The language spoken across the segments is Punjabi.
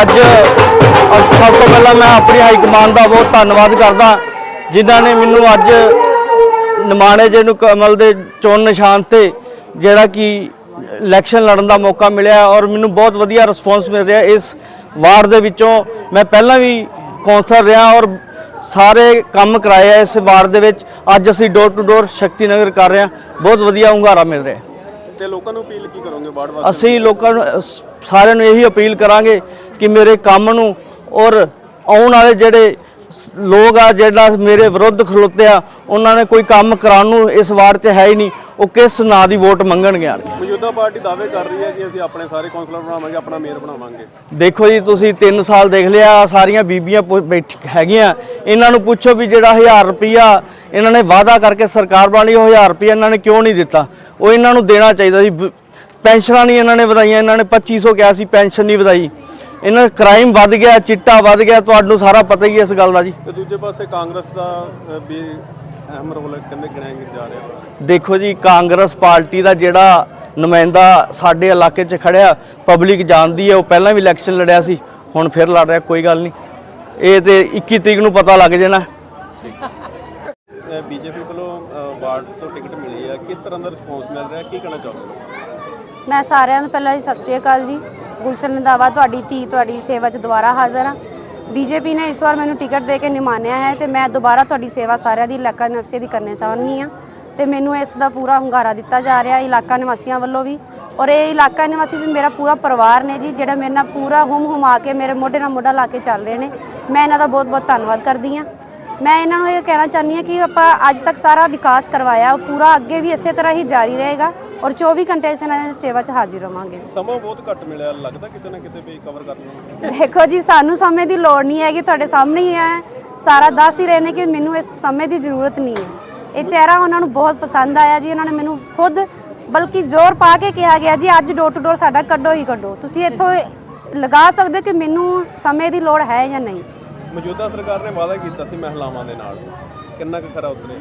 ਅੱਜ ਸਭ ਤੋਂ ਪਹਿਲਾਂ ਮੈਂ ਆਪਣੀ ਹਾਈ ਕਮਾਂਡ ਦਾ ਬਹੁਤ ਧੰਨਵਾਦ ਕਰਦਾ। ਜਿਨ੍ਹਾਂ ਨੇ ਮੈਨੂੰ ਅੱਜ ਨਿਮਾਣੇ ਜੇ ਨੂੰ ਕਮਲ ਦੇ ਚੋਣ ਨਿਸ਼ਾਨ ਤੇ ਜਿਹੜਾ ਕਿ ਇਲੈਕਸ਼ਨ ਲੜਨ ਦਾ ਮੌਕਾ ਮਿਲਿਆ ਔਰ ਮੈਨੂੰ ਬਹੁਤ ਵਧੀਆ ਰਿਸਪੌਂਸ ਮਿਲ ਰਿਹਾ ਇਸ ਵਾਰਡ ਦੇ ਵਿੱਚੋਂ। ਮੈਂ ਪਹਿਲਾਂ ਵੀ ਕੌਂਸਲਰ ਰਿਹਾ ਔਰ ਸਾਰੇ ਕੰਮ ਕਰਾਏ ਆ ਇਸ ਵਾਰਡ ਦੇ ਵਿੱਚ। ਅੱਜ ਅਸੀਂ ਡੋਰ ਟੂ ਡੋਰ ਸ਼ਕਤੀ ਨਗਰ ਕਰ ਰਹੇ ਹਾਂ। ਬਹੁਤ ਵਧੀਆ ਹੁੰਗਾਰਾ ਮਿਲ ਰਿਹਾ। ਤੇ ਲੋਕਾਂ ਨੂੰ ਅਪੀਲ ਕੀ ਕਰੋਗੇ ਵਾਰਡ ਵਾਸਤੇ ਅਸੀਂ ਲੋਕਾਂ ਨੂੰ ਸਾਰਿਆਂ ਨੂੰ ਇਹੀ ਅਪੀਲ ਕਰਾਂਗੇ ਕਿ ਮੇਰੇ ਕੰਮ ਨੂੰ ਔਰ ਆਉਣ ਵਾਲੇ ਜਿਹੜੇ ਲੋਕ ਆ ਜਿਹੜਾ ਮੇਰੇ ਵਿਰੁੱਧ ਖਲੋਤੇ ਆ ਉਹਨਾਂ ਨੇ ਕੋਈ ਕੰਮ ਕਰਾਉਣ ਨੂੰ ਇਸ ਵਾਰਡ 'ਚ ਹੈ ਹੀ ਨਹੀਂ ਉਹ ਕਿਸ ਨਾਂ ਦੀ ਵੋਟ ਮੰਗਣਗੇ ਆਣ ਕੇ। ਮੌਜੂਦਾ ਪਾਰਟੀ ਦਾਅਵੇ ਕਰ ਰਹੀ ਹੈ ਕਿ ਅਸੀਂ ਆਪਣੇ ਸਾਰੇ ਕੌਂਸਲਰ ਬਣਾਵਾਂਗੇ ਆਪਣਾ ਮੇਅਰ ਬਣਾਵਾਂਗੇ। ਦੇਖੋ ਜੀ ਤੁਸੀਂ 3 ਸਾਲ ਦੇਖ ਲਿਆ ਸਾਰੀਆਂ ਬੀਬੀਆਂ ਬੈਠ ਹੈਗੀਆਂ। ਇਹਨਾਂ ਨੂੰ ਪੁੱਛੋ ਵੀ ਜਿਹੜਾ 1000 ਰੁਪਿਆ ਇਹਨਾਂ ਨੇ ਵਾਅਦਾ ਕਰਕੇ ਸਰਕਾਰ ਬਣਾ ਲਈ ਉਹ 1000 ਰੁਪਿਆ ਇਹਨਾਂ ਨੇ ਕਿਉਂ ਨਹੀਂ ਦਿੱਤਾ? ਉਹ ਇਹਨਾਂ ਨੂੰ ਦੇਣਾ ਚਾਹੀਦਾ ਸੀ। ਪੈਨਸ਼ਨਾਂ ਨਹੀਂ ਇਹਨਾਂ ਨੇ ਵਧਾਈਆਂ ਇਹਨਾਂ ਨੇ 2500 ਕਿਹਾ ਸੀ ਪੈਨਸ਼ਨ ਨਹੀਂ ਵਧਾਈ। ਇਹਨਾਂ ਕ੍ਰਾਈਮ ਵੱਧ ਗਿਆ ਚਿੱਟਾ ਵੱਧ ਗਿਆ ਤੁਹਾਨੂੰ ਸਾਰਾ ਪਤਾ ਹੀ ਹੈ ਇਸ ਗੱਲ ਦਾ ਜੀ। ਤੇ ਦੂਜੇ ਪਾਸੇ ਕਾਂਗਰਸ ਦਾ ਵੀ ਅਹਿਮ ਰੋਲ ਕਹਿੰਦੇ ਗਿਣਿਆ ਜਾ ਰਿਹਾ? ਦੇਖੋ ਜੀ ਕਾਂਗਰਸ ਪਾਰਟੀ ਦਾ ਜਿਹੜਾ ਨੁਮਾਇੰਦਾ ਸਾਡੇ ਇਲਾਕੇ 'ਚ ਖੜਿਆ ਪਬਲਿਕ ਜਾਣਦੀ ਹੈ ਉਹ ਪਹਿਲਾਂ ਵੀ ਇਲੈਕਸ਼ਨ ਲੜਿਆ ਸੀ ਹੁਣ ਫਿਰ ਲੜ ਰਿਹਾ ਕੋਈ ਗੱਲ ਨਹੀਂ। ਇਹ ਤੇ 21 ਤਰੀਕ ਨੂੰ ਪਤਾ ਲੱਗ ਜਾਣਾ। ਬੀਜੇਪੀ ਵੱਲੋਂ ਵਾਰਡ ਤੋਂ ਟਿਕਟ ਮਿਲੀ ਹੈ। ਕਿਸ ਤਰ੍ਹਾਂ ਦਾ ਰਿਸਪੌਂਸ ਮਿਲ ਰਿਹਾ? ਕੀ ਕਹਿਣਾ ਚਾਹੋਗੇ? ਮੈਂ ਸਾਰਿਆਂ ਨੂੰ ਪਹਿਲਾਂ ਜੀ ਸਤਿ ਸ਼੍ਰੀ ਅਕਾਲ ਜੀ। ਗੁਲਸ਼ਨ ਰੰਧਾਵਾ ਤੁਹਾਡੀ ਧੀ, ਤੁਹਾਡੀ ਸੇਵਾ 'ਚ ਦੁਬਾਰਾ ਹਾਜ਼ਰ ਹਾਂ। ਬੀਜੇਪੀ ਨੇ ਇਸ ਵਾਰ ਮੈਨੂੰ ਟਿਕਟ ਦੇ ਕੇ ਨਿਮਾਨਿਆ ਹੈ ਤੇ ਮੈਂ ਦੁਬਾਰਾ ਤੁਹਾਡੀ ਸੇਵਾ ਸਾਰਿਆਂ ਦੀ ਇਲਾਕਾ ਨਿਵਾਸੀ ਦੀ ਕਰਨੇ ਚਾਹੁੰਦੀ ਹਾਂ। ਤੇ ਮੈਨੂੰ ਇਸ ਦਾ ਪੂਰਾ ਹੁੰਗਾਰਾ ਦਿੱਤਾ ਜਾ ਰਿਹਾ, ਇਲਾਕਾ ਨਿਵਾਸੀਆਂ ਵੱਲੋਂ ਵੀ। ਔਰ ਇਹ ਇਲਾਕਾ ਨਿਵਾਸੀ ਜੀ ਮੇਰਾ ਪੂਰਾ ਪਰਿਵਾਰ ਨੇ ਜੀ, ਜਿਹੜਾ ਮੇਰੇ ਨਾਲ ਪੂਰਾ ਹੁਮ ਹੁਮਾ ਕੇ ਮੇਰੇ ਮੋਢੇ ਨਾਲ ਮੋਢਾ ਲਾ ਕੇ ਚੱਲ ਰਹੇ ਨੇ। ਮੈਂ ਇਹਨਾਂ ਦਾ ਬਹੁਤ ਬਹੁਤ ਧੰਨਵਾਦ ਕਰਦੀ ਹਾਂ। ਮੈਂ ਇਹਨਾਂ ਨੂੰ ਇਹ ਕਹਿਣਾ ਚਾਹੁੰਦੀ ਹਾਂ ਕਿ ਆਪਾਂ ਅੱਜ ਤੱਕ ਸਾਰਾ ਵਿਕਾਸ ਕਰਵਾਇਆ ਉਹ ਪੂਰਾ ਅੱਗੇ ਵੀ ਇਸੇ ਤਰ੍ਹਾਂ ਹੀ ਜਾਰੀ ਰਹੇਗਾ ਔਰ 24 ਘੰਟੇ ਇਸ ਦੀ ਸੇਵਾ 'ਚ ਹਾਜ਼ਰ ਰਵਾਂਗੇ। ਸਮਾਂ ਬਹੁਤ ਘੱਟ ਮਿਲਿਆ ਲੱਗਦਾ ਕਿਤੇ ਨਾ ਕਿਤੇ ਵੀ ਕਵਰ ਕਰ ਲਵਾਂਗੇ ਦੇਖੋ ਜੀ ਸਾਨੂੰ ਸਮੇਂ ਦੀ ਲੋੜ ਨਹੀਂ ਹੈਗੀ ਤੁਹਾਡੇ ਸਾਹਮਣੇ ਹੀ ਹੈ। ਸਾਰਾ ਦੱਸ ਹੀ ਰਹੇ ਨੇ ਕਿ ਮੈਨੂੰ ਇਸ ਸਮੇਂ ਦੀ ਜ਼ਰੂਰਤ ਨਹੀਂ ਹੈ। ਇਹ ਚਿਹਰਾ ਉਹਨਾਂ ਨੂੰ ਬਹੁਤ ਪਸੰਦ ਆਇਆ ਜੀ ਉਹਨਾਂ ਨੇ ਮੈਨੂੰ ਖੁਦ ਬਲਕਿ ਜ਼ੋਰ ਪਾ ਕੇ ਕਿਹਾ ਗਿਆ ਜੀ ਅੱਜ ਡੋਰ ਟੂ ਡੋਰ ਸਾਡਾ ਕੱਢੋ ਹੀ ਕੱਢੋ। ਤੁਸੀਂ ਇੱਥੋਂ ਲਗਾ ਸਕਦੇ ਕਿ ਮੈਨੂੰ ਸਮੇਂ ਦੀ ਲੋੜ ਹੈ ਜਾਂ ਨਹੀਂ। ਮੌਜੂਦਾ ਸਰਕਾਰ ਨੇ ਵਾਅਦਾ ਕੀਤਾ ਸੀ ਮਹਿਲਾਵਾਂ ਦੇ ਨਾਲ। ਕਿੰਨਾ ਕੁ ਖਰਾ ਉਤਰੇ?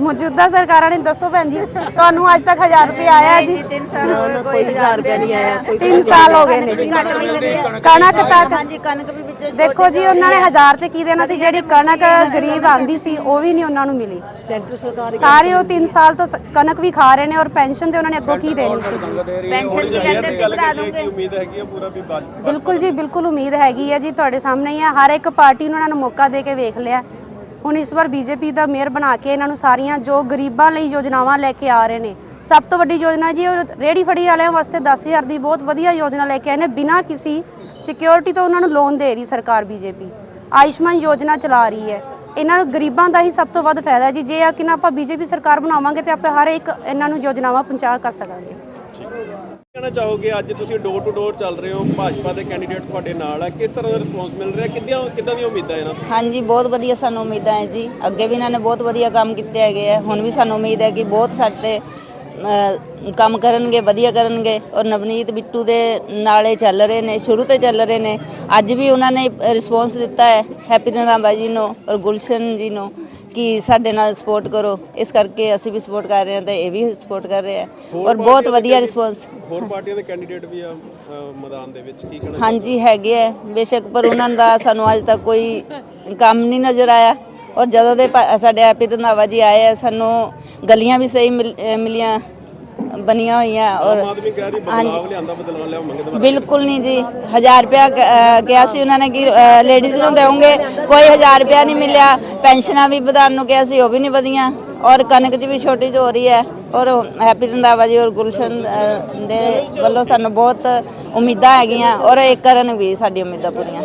ਮੌਜੂਦਾ ਸਰਕਾਰਾਂ ਨੇ ਦੱਸੋ ਭੈਣ ਜੀ ਤੁਹਾਨੂੰ ਅੱਜ ਤੱਕ 1000 ਰੁਪਏ ਆਇਆ ਜੀ? 3 ਸਾਲ ਕੋਈ 1000 ਰੁਪਏ ਨਹੀਂ ਆਇਆ ਕੋਈ 3 ਸਾਲ ਹੋ ਗਏ ਨੇ ਜੀ। ਕਣਕ ਤੱਕ ਹਾਂਜੀ ਕਣਕ ਵੀ ਦੇਖੋ ਜੀ ਉਹਨਾਂ ਨੇ 1000 ਤੇ ਕੀ ਦੇਣਾ ਸੀ? ਜਿਹੜੀ ਕਣਕ ਗਰੀਬ ਆਂਦੀ ਸੀ ਉਹ ਵੀ ਨਹੀਂ ਉਹਨਾਂ ਨੂੰ ਮਿਲੀ। ਸੈਂਟਰ ਸਰਕਾਰ ਸਾਰੇ ਉਹ 3 ਸਾਲ ਤੋਂ ਸ- ਕਣਕ ਵੀ ਖਾ ਰਹੇ ਨੇ ਔਰ ਪੈਨਸ਼ਨ ਤੇ ਉਹਨਾਂ ਨੇ ਅੱਗੋਂ ਕੀ ਦੇਣੀ ਸੀ? ਪੈਨਸ਼ਨ ਵੀ ਕਹਿੰਦੇ ਸੀ ਵਧਾ ਦੂੰਗੇ। ਉਮੀਦ ਹੈਗੀ ਹੈ ਪੂਰਾ ਵੀ ਬਾਜ ਬਿਲਕੁਲ ਜੀ ਬਿਲਕੁਲ ਉਮੀਦ ਹੈਗੀ ਹੈ ਜੀ ਤੁਹਾਡੇ ਸਾਹਮਣੇ ਹੀ ਹੈ ਹਰ ਇੱਕ ਪਾਰਟੀ ਨੂੰ ਉਹਨਾਂ ਨੂੰ ਮੌਕਾ ਦੇ ਕੇ ਵੇਖ ਲਿਆ। ਹੁਣ ਇਸ ਵਾਰ ਬੀਜੇਪੀ ਦਾ ਮੇਅਰ ਬਣਾ ਕੇ ਇਹਨਾਂ ਨੂੰ ਸਾਰੀਆਂ ਜੋ ਗਰੀਬਾਂ ਲਈ ਯੋਜਨਾਵਾਂ ਲੈ ਕੇ ਆ ਰਹੇ ਨੇ ਸਭ ਤੋਂ ਵੱਡੀ ਯੋਜਨਾ ਜੀ ਉਹ ਰੇੜੀ ਫੜੀ ਵਾਲਿਆਂ ਵਾਸਤੇ 10000 ਦੀ ਬਹੁਤ ਵਧੀਆ ਯੋਜਨਾ ਲੈ ਕੇ ਆਏ ਨੇ ਬਿਨਾਂ ਕਿਸੇ ਸਿਕਿਉਰਿਟੀ ਤੋਂ ਉਹਨਾਂ ਨੂੰ ਲੋਨ ਦੇ ਰਹੀ ਸਰਕਾਰ ਬੀਜੇਪੀ। ਆਯੁਸ਼ਮਾਨ ਯੋਜਨਾ ਚਲਾ ਰਹੀ ਹੈ। ਇਹਨਾਂ ਨੂੰ ਗਰੀਬਾਂ ਦਾ ਹੀ ਸਭ ਤੋਂ ਵੱਧ ਫਾਇਦਾ ਜੀ। ਜੇ ਆ ਕਿ ਨਾ ਆਪਾਂ ਬੀਜੇਪੀ ਸਰਕਾਰ ਬਣਾਵਾਂਗੇ ਤੇ ਆਪਾਂ ਹਰ ਇੱਕ ਇਹਨਾਂ ਨੂੰ ਯੋਜਨਾਵਾਂ ਪਹੁੰਚਾ ਕਰ ਸਕਾਂਗੇ। ਕਹਿਣਾ ਚਾਹੋਗੇ? ਅੱਜ ਤੁਸੀਂ ਡੋਰ ਟੂ ਡੋਰ ਚੱਲ ਰਹੇ ਹੋ। ਭਾਜਪਾ ਦੇ ਕੈਂਡੀਡੇਟ ਤੁਹਾਡੇ ਨਾਲ ਹੈ ਕਿਸ ਤਰ੍ਹਾਂ ਦਾ ਰਿਸਪੌਂਸ ਮਿਲ ਰਿਹਾ? ਕਿੱਦਾਂ ਕਿੱਦਾਂ ਦੀਆਂ ਉਮੀਦਾਂ ਇਹਨਾਂ ਤੋਂ ਹਾਂਜੀ ਬਹੁਤ ਵਧੀਆ ਸਾਨੂੰ ਉਮੀਦਾਂ ਹੈ ਜੀ। ਅੱਗੇ ਵੀ ਇਹਨਾਂ ਨੇ ਬਹੁਤ ਵਧੀਆ ਕੰਮ ਕੀਤੇ ਹੈਗੇ ਆ। ਹੁਣ ਵੀ ਸਾਨੂੰ ਉਮੀਦ ਹੈ ਕਿ ਬਹੁਤ ਸਾਡੇ ਕੰਮ ਕਰਨਗੇ ਵਧੀਆ ਕਰਨਗੇ ਔਰ ਨਵਨੀਤ ਬਿੱਟੂ ਦੇ ਨਾਲੇ ਚੱਲ ਰਹੇ ਨੇ ਸ਼ੁਰੂ ਤੋਂ ਚੱਲ ਰਹੇ ਨੇ। ਅੱਜ ਵੀ ਉਹਨਾਂ ਨੇ ਰਿਸਪੌਂਸ ਦਿੱਤਾ ਹੈ ਹੈਪੀ ਰੰਧਾਵਾ ਜੀ ਨੂੰ ਔਰ ਗੁਲਸ਼ਨ ਜੀ ਨੂੰ ਕਿ ਸਾਡੇ ਨਾਲ ਸਪੋਰਟ ਕਰੋ। ਇਸ ਕਰਕੇ ਅਸੀਂ ਵੀ ਸਪੋਰਟ ਕਰ ਰਹੇ ਹਾਂ ਤੇ ਇਹ ਵੀ ਸਪੋਰਟ ਕਰ ਰਹੇ ਆ ਔਰ ਬਹੁਤ ਵਧੀਆ ਰਿਸਪੌਂਸ ਹੋਰ ਪਾਰਟੀਆਂ ਦੇ ਕੈਂਡੀਡੇਟ ਵੀ ਆ ਮੈਦਾਨ ਦੇ ਵਿੱਚ ਕੀ ਕਹਿਣਾ ਹਾਂਜੀ ਹੈਗੇ ਹੈ। ਬੇਸ਼ੱਕ ਪਰ ਉਹਨਾਂ ਦਾ ਸਾਨੂੰ ਅੱਜ ਤੱਕ ਕੋਈ ਕੰਮ ਨਹੀਂ ਨਜ਼ਰ ਆਇਆ। ਔਰ ਜਦੋਂ ਦੇ ਸਾਡੇ ਹੈਪੀ ਰੰਧਾਵਾ ਜੀ ਆਏ ਆ ਸਾਨੂੰ ਗਲੀਆਂ ਵੀ ਸਹੀ ਮਿਲੀਆਂ ਬਣੀਆਂ ਹੋਈਆਂ ਔਰ ਬਿਲਕੁਲ ਨਹੀਂ ਜੀ। 1000 ਰੁਪਇਆ ਕ- ਅਹ ਕਿਹਾ ਸੀ ਉਹਨਾਂ ਨੇ ਕਿ ਲੇਡੀਜ਼ ਨੂੰ ਦੇਵੋਗੇ ਕੋਈ 1000 ਰੁਪਇਆ ਨਹੀਂ ਮਿਲਿਆ। ਪੈਨਸ਼ਨਾਂ ਵੀ ਵਧਾਉਣ ਨੂੰ ਕਿਹਾ ਸੀ ਉਹ ਵੀ ਨਹੀਂ ਵਧੀਆਂ। ਔਰ ਕਣਕ 'ਚ ਵੀ ਛੋਟੀ ਹੋ ਰਹੀ ਹੈ। ਔਰ ਹੈਪੀ ਰੰਧਾਵਾ ਜੀ ਔਰ ਗੁਲਸ਼ਨ ਦੇ ਵੱਲੋਂ ਸਾਨੂੰ ਬਹੁਤ ਉਮੀਦਾਂ ਹੈਗੀਆਂ। ਔਰ ਇਹ ਕਰਨ ਵੀ ਸਾਡੀ ਉਮੀਦਾਂ ਪੂਰੀਆਂ।